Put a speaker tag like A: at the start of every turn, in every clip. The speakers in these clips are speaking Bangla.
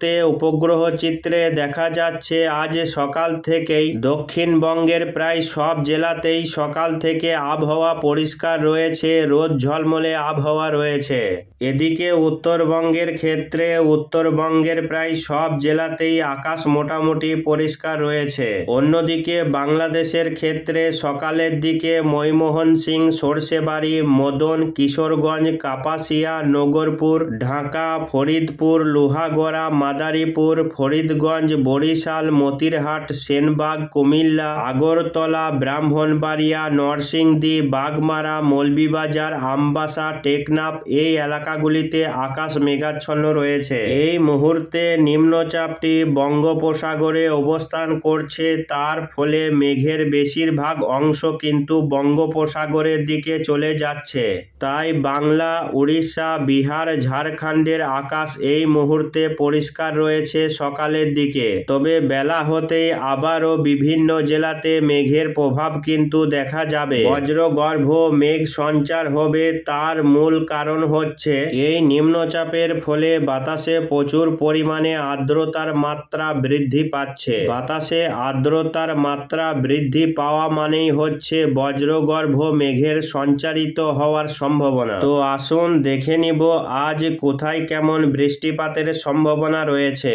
A: মুহূর্তে উপগ্রহ চিত্রে দেখা যাচ্ছে, আজ সকাল থেকেই দক্ষিণবঙ্গের প্রায় সব জেলাতেই সকাল থেকে আবহাওয়া পরিষ্কার রয়েছে, রোদ ঝলমলে আবহাওয়া রয়েছে। এদিকে উত্তরবঙ্গের ক্ষেত্রে উত্তরবঙ্গের প্রায় সব জেলাতেই আকাশ মোটামুটি পরিষ্কার রয়েছে। অন্যদিকে বাংলাদেশের ক্ষেত্রে সকালের দিকে ময়মোহন সিং সর্ষেবাড়ি মদন, কিশোরগঞ্জ, কাপাসিয়া, নগরপুর, ঢাকা, ফরিদপুর, লোহাগড়া মাদারীপুর, ফরিদগঞ্জ, বরিশাল, মতিরহাট, সেনবাগ, কুমিল্লা, আগরতলা, ব্রাহ্মণবাড়িয়া, নরসিংদী, বাগমারা, মৌলভীবাজার, আমবাসা, টেকনাফ এই এলাকাগুলিতে আকাশ মেঘাচ্ছন্ন রয়েছে। এই মুহূর্তে নিম্নচাপটি বঙ্গোপসাগরে অবস্থান করছে, তার ফলে মেঘের বেশিরভাগ অংশ কিন্তু বঙ্গোপসাগরের দিকে চলে যাচ্ছে। তাই বাংলা, উড়িষ্যা, বিহার, ঝাড়খণ্ডের আকাশ এই মুহূর্তে পরিষ্কার রয়েছে সকালের দিকে। তবে বেলা হতে আবারও বিভিন্ন জেলাতে মেঘের প্রভাব কিন্তু দেখা যাবে। বজ্রগর্ভ মেঘ সঞ্চার হবে তার মূল কারণ হচ্ছে, এই নিম্নচাপের ফলে বাতাসে প্রচুর পরিমাণে আর্দ্রতার মাত্রা বৃদ্ধি পাচ্ছে। বাতাসে আর্দ্রতার মাত্রা বৃদ্ধি পাওয়া মানেই হচ্ছে বজ্রগর্ভ মেঘের সঞ্চারিত হওয়ার সম্ভাবনা। তো আসুন দেখে নিব আজ কোথায় কেমন বৃষ্টিপাতের সম্ভাবনা রয়েছে।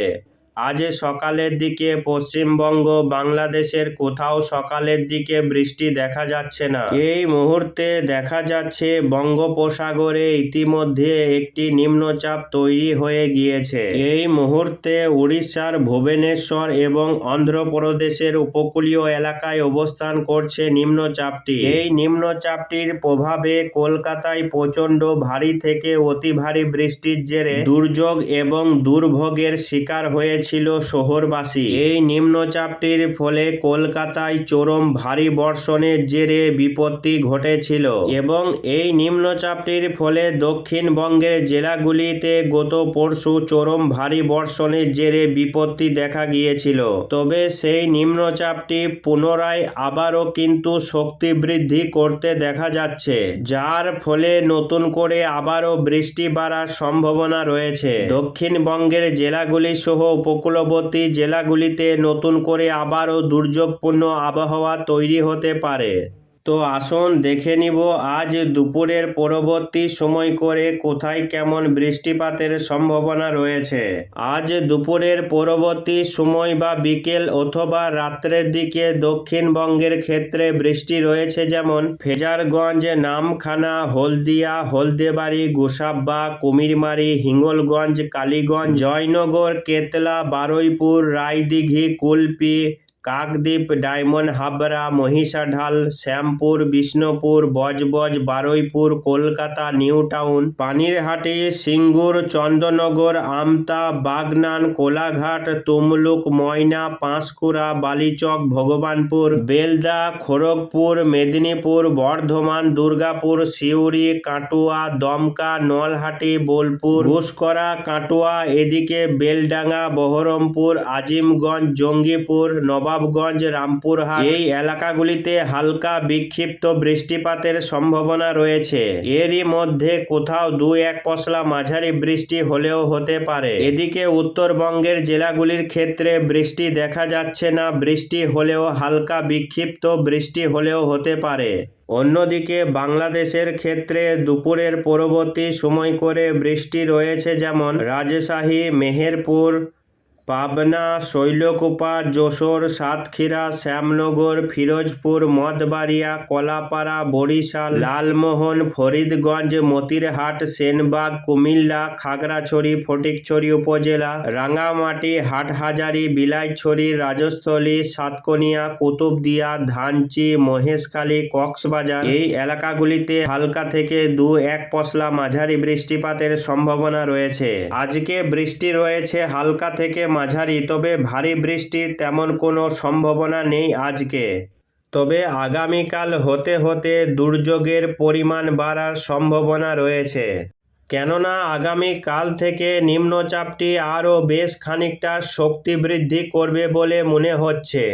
A: আজ সকালের দিকে পশ্চিমবঙ্গ, বাংলাদেশের কোথাও সকালের দিকে বৃষ্টি দেখা যাচ্ছে না। এই মুহূর্তে দেখা যাচ্ছে বঙ্গোপসাগরে ইতিমধ্যে একটি নিম্নচাপ তৈরি হয়ে গিয়েছে। এই মুহূর্তে উড়িষ্যার ভুবনেশ্বর এবং অন্ধ্রপ্রদেশের উপকূলীয় এলাকায় অবস্থান করছে নিম্নচাপটি। এই নিম্নচাপটির প্রভাবে কলকাতায় প্রচণ্ড ভারী থেকে অতি ভারী বৃষ্টির জেরে দুর্যোগ এবং দুর্ভোগের শিকার হয়েছিল শহরবাসী। এই নিম্নচাপটির ফলে কলকাতায় চরম ভারী বর্ষণের জেরে বিপত্তি ঘটেছিল এবং এই নিম্নচাপটির ফলে দক্ষিণবঙ্গের জেলাগুলিতে গত পরশু চরম ভারী বর্ষণের জেরে বিপত্তি দেখা গিয়েছিল। তবে সেই নিম্নচাপটি পুনরায় আবারও কিন্তু শক্তি বৃদ্ধি করতে দেখা যাচ্ছে, যার ফলে নতুন করে আবারও বৃষ্টি বাড়ার সম্ভাবনা রয়েছে। দক্ষিণবঙ্গের জেলাগুলি সহ উপকূলবর্তী জেলাগুলিতে নতুন করে আবারও দুর্যোগপূর্ণ আবহাওয়া তৈরি হতে পারে। তো আসুন দেখে নিব, আজ দুপুরের পরবর্তী সময় করে কোথায় কেমন বৃষ্টিপাতের সম্ভাবনা রয়েছে? আজ দুপুরের পরবর্তী সময় বা বিকেল অথবা রাত্রের দিকে দক্ষিণবঙ্গের ক্ষেত্রে বৃষ্টি রয়েছে যেমন ফেজারগঞ্জ, নামখানা, হলদিয়া, হলদেবাড়ি, গোসাব্বা, কুমিরমারি, হিঙ্গলগঞ্জ, কালীগঞ্জ, জয়নগর, কেতলা, বারুইপুর, রায়দিঘি, কুলপি কাকদ্বীপ, ডায়মন্ড হাবড়া, মহিষাঢাল, শ্যামপুর, বিষ্ণুপুর, বজবজ, বারুইপুর, কলকাতা, নিউ টাউন, পানিরহাটি, সিঙ্গুর, চন্দননগর, আমতা, বাগনান, কোলাঘাট, তমলুক, ময়না, পাঁশকুড়া, বালিচক, ভগবানপুর, বেলদা, খড়গপুর, মেদিনীপুর, বর্ধমান, দুর্গাপুর, সিউড়ি, কাটুয়া, দমকা, নলহাটি, বোলপুর, ঘুষকরা, কাটুয়া, এদিকে বেলডাঙ্গা, বহরমপুর, আজিমগঞ্জ, জঙ্গিপুর নবাবগঞ্জ রামপুরহাট এই এলাকাগুলিতে হালকা বিক্ষিপ্ত বৃষ্টিপাতের সম্ভাবনা রয়েছে। এরই মধ্যে কোথাও দু এক পশলা মাঝারি বৃষ্টি হলেও হতে পারে। এদিকে উত্তরবঙ্গের জেলাগুলির ক্ষেত্রে বৃষ্টি দেখা যাচ্ছে না। বৃষ্টি হলেও হালকা বিক্ষিপ্ত বৃষ্টি হলেও হতে পারে। অন্যদিকে বাংলাদেশের ক্ষেত্রে দুপুরের পরবর্তী সময় করে বৃষ্টি রয়েছে যেমন রাজশাহী, মেহেরপুর পাবনা, শৈলকুপা, যশোর, সাতক্ষীরা, শ্যামনগর, ফিরোজপুর, মদবাড়িয়া, কলাপাড়া, বরিশাল, লালমোহন, ফরিদগঞ্জ, মতিরহাট, সেনবাগ, কুমিল্লা, খাগড়াছড়ি, ফটিকছড়ি উপজেলা রাঙ্গামাটি হাটহাজারি, বিলাইছড়ি, রাজস্থলী, সাতকনিয়া, কুতুবদিয়া, ধানচি, মহেশখালী, কক্সবাজার। এই এলাকাগুলিতে হালকা থেকে দু এক পশলা মাঝারি বৃষ্টিপাতের সম্ভাবনা রয়েছে। আজকে বৃষ্টি রয়েছে হালকা থেকে মাঝারি, তবে ভারী বৃষ্টির তেমন কোনো সম্ভাবনা নেই আজকে। তবে আগামীকাল হতে হতে দুর্যোগের পরিমাণ বাড়ার সম্ভাবনা রয়েছে। কেননা আগামী কাল থেকে নিম্নচাপটি আরও বেশ খানিকটা শক্তি বৃদ্ধি করবে বলে মনে হচ্ছে।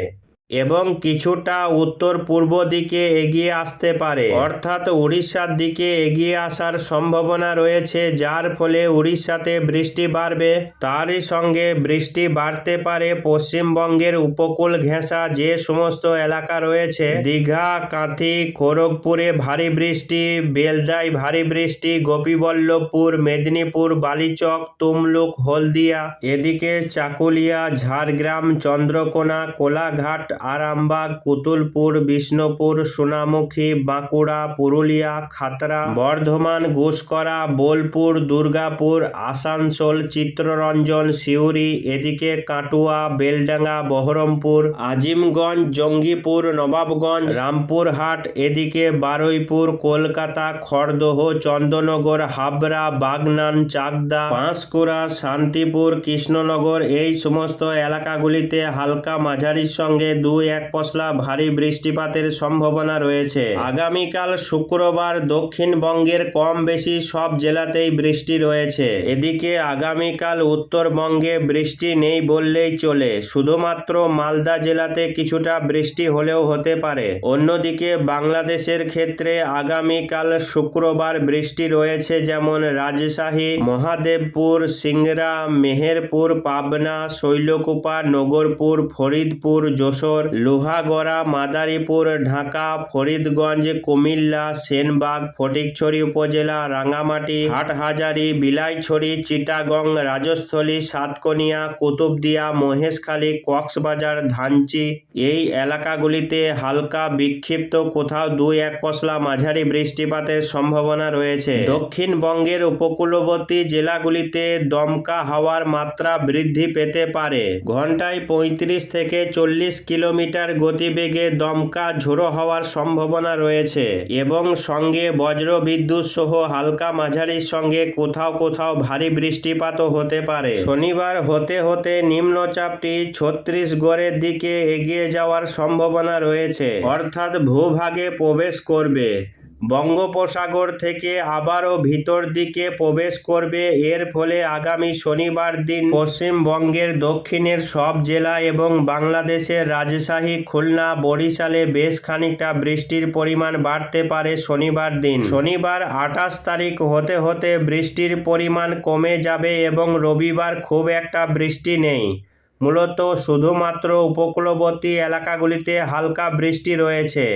A: এবং কিছুটা উত্তর পূর্ব দিকে এগিয়ে আসতে পারে। অর্থাৎ উড়িষ্যার দিকে এগিয়ে আসার সম্ভাবনা রয়েছে, যার ফলে উড়িষ্যাতে বৃষ্টি বাড়বে। তারই সঙ্গে বৃষ্টি বাড়তে পারে পশ্চিমবঙ্গের উপকূল ঘেঁষা যে সমস্ত এলাকা রয়েছে। দীঘা, কাঁথি, খড়গপুরে ভারী বৃষ্টি বেলদায় ভারী বৃষ্টি, গোপীবল্লভপুর, মেদিনীপুর, বালিচক, তুমলুক, হলদিয়া। এদিকে চাকুলিয়া, ঝাড়গ্রাম, চন্দ্রকোনা, কোলাঘাট আরামবাগ, কুতুলপুর, বিষ্ণুপুর, সোনামুখী, বাঁকুড়া, পুরুলিয়া খাতড়া বর্ধমান, ঘুষকরা, বোলপুর, দুর্গাপুর, আসানসোল চিত্ররঞ্জন সিউড়ি, এদিকে কাটুয়া, বেলডাঙ্গা, বহরমপুর, আজিমগঞ্জ, জঙ্গিপুর, নবাবগঞ্জ, রামপুরহাট, এদিকে বারুইপুর, কলকাতা, খড়দহ চন্দনগর হাবড়া, বাগনান, চাকদা পাঁশকুড়া শান্তিপুর, কৃষ্ণনগর, এই সমস্ত এলাকাগুলিতে হালকা মাঝারির সঙ্গে দুই এক পশলা ভারী বৃষ্টিপাতের সম্ভাবনা রয়েছে। আগামীকাল শুক্রবার দক্ষিণবঙ্গের কম বেশি সব জেলাতেই বৃষ্টি রয়েছে। এদিকে আগামীকাল উত্তরবঙ্গে বৃষ্টি নেই বললেই চলে। শুধুমাত্র মালদা জেলাতে কিছুটা বৃষ্টি হলেও হতে পারে। অন্যদিকে বাংলাদেশের ক্ষেত্রে আগামীকাল শুক্রবার বৃষ্টি রয়েছে যেমন রাজশাহী, মহাদেবপুর, সিংড়া, মেহেরপুর, পাবনা, শৈলকুপা, নগরপুর, ফরিদপুর, যশোর লোহাগড়া, মাদারীপুর, ঢাকা, ফরিদগঞ্জ, কুমিল্লা, সেনবাগ, ফটিকছড়ি উপজেলা, রাঙ্গামাটি, হাটহাজারি, বিলাইছড়ি, চিটাগং, রাজস্থলী, সাতকনিয়া, কুতুবদিয়া, মহেশখালী, কক্সবাজার, ধানচি। এই এলাকাগুলিতে হালকা বিক্ষিপ্ত কোথাও দুই এক পশলা মাঝারি বৃষ্টিপাতের সম্ভাবনা রয়েছে। দক্ষিণবঙ্গের উপকূলবর্তী জেলাগুলিতে দমকা হাওয়ার মাত্রা বৃদ্ধি পেতে পারে। ঘন্টায় পঁয়ত্রিশ থেকে চল্লিশ কিলোমিটার গতিবেগে দমকা ঝোড়ো হওয়ার সম্ভাবনা রয়েছে এবং সঙ্গে বজ্র বিদ্যুৎ সহ হালকা মাঝারির সঙ্গে কোথাও কোথাও ভারী বৃষ্টিপাতও হতে পারে। শনিবার হতে হতে নিম্নচাপটি ছত্রিশগড়ের দিকে এগিয়ে যাওয়ার সম্ভাবনা রয়েছে। অর্থাৎ ভূভাগে প্রবেশ করবে। বঙ্গোপসাগর থেকে আবারও ভিতর দিকে প্রবেশ করবে। এর ফলে আগামী শনিবার দিন পশ্চিমবঙ্গের দক্ষিণের সব জেলা এবং বাংলাদেশের রাজশাহী, খুলনা, বরিশালে বেশ খানিকটা বৃষ্টির পরিমাণ বাড়তে পারে শনিবার দিন। শনিবার আঠাশ তারিখ হতে হতে বৃষ্টির পরিমাণ কমে যাবে এবং রবিবার খুব একটা বৃষ্টি নেই। মূলত শুধুমাত্র উপকূলবর্তী এলাকাগুলিতে হালকা বৃষ্টি রয়েছে।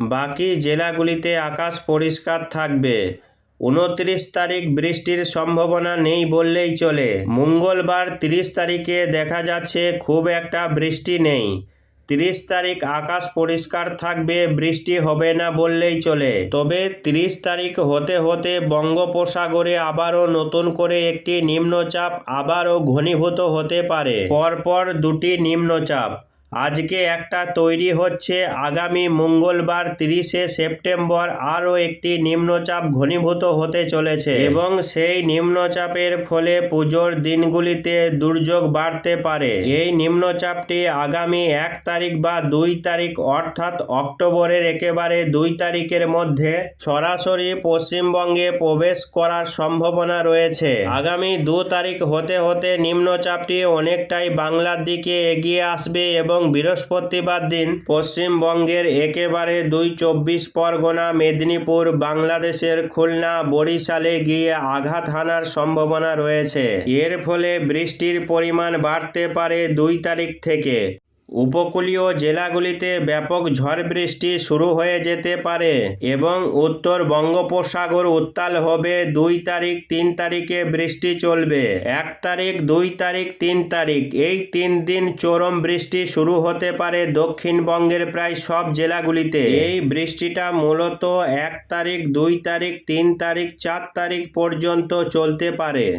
A: বাকি জেলাগুলিতে আকাশ পরিষ্কার থাকবে। উনত্রিশ তারিখ বৃষ্টির সম্ভাবনা নেই বললেই চলে। মঙ্গলবার তিরিশ তারিখে দেখা যাচ্ছে খুব একটা বৃষ্টি নেই। তিরিশ তারিখ আকাশ পরিষ্কার থাকবে, বৃষ্টি হবে না বললেই চলে। তবে তিরিশ তারিখ হতে হতে বঙ্গোপসাগরে আবারও নতুন করে একটি নিম্নচাপ আবারও ঘনীভূত হতে পারে। পরপর দুটি নিম্নচাপ। আজকে একটা তৈরি হচ্ছে আগামী মঙ্গলবার তিরিশে সেপ্টেম্বর আরও একটি নিম্নচাপ ঘনীভূত হতে চলেছে এবং সেই নিম্নচাপের ফলে পুজোর দিনগুলিতে দুর্যোগ বাড়তে পারে। এই নিম্নচাপটি আগামী এক তারিখ বা দুই তারিখ অর্থাৎ অক্টোবরের একেবারে দুই তারিখের মধ্যে সরাসরি পশ্চিমবঙ্গে প্রবেশ করার সম্ভাবনা রয়েছে। আগামী দু তারিখ হতে হতে নিম্নচাপটি অনেকটাই বাংলার দিকে এগিয়ে আসবে এবং বৃহস্পতিবার দিন পশ্চিমবঙ্গের একেবারে দুই চব্বিশ পরগনা, মেদিনীপুর, বাংলাদেশের খুলনা, বরিশালে গিয়ে আঘাত হানার সম্ভাবনা রয়েছে। এর ফলে বৃষ্টির পরিমাণ বাড়তে পারে দুই তারিখ থেকে। উপকূলীয় জেলাগুলিতে ব্যাপক ঝড় বৃষ্টি শুরু হয়ে যেতে পারে এবং উত্তর বঙ্গোপসাগর উত্তাল হবে দুই তারিখ তিন তারিখে বৃষ্টি চলবে। এক তারিখ, দুই তারিখ, তিন তারিখ এই তিন দিন চরম বৃষ্টি শুরু হতে পারে দক্ষিণবঙ্গের প্রায় সব জেলাগুলিতে। এই বৃষ্টিটা মূলত এক তারিখ, দুই তারিখ, তিন তারিখ, চার তারিখ পর্যন্ত চলতে পারে।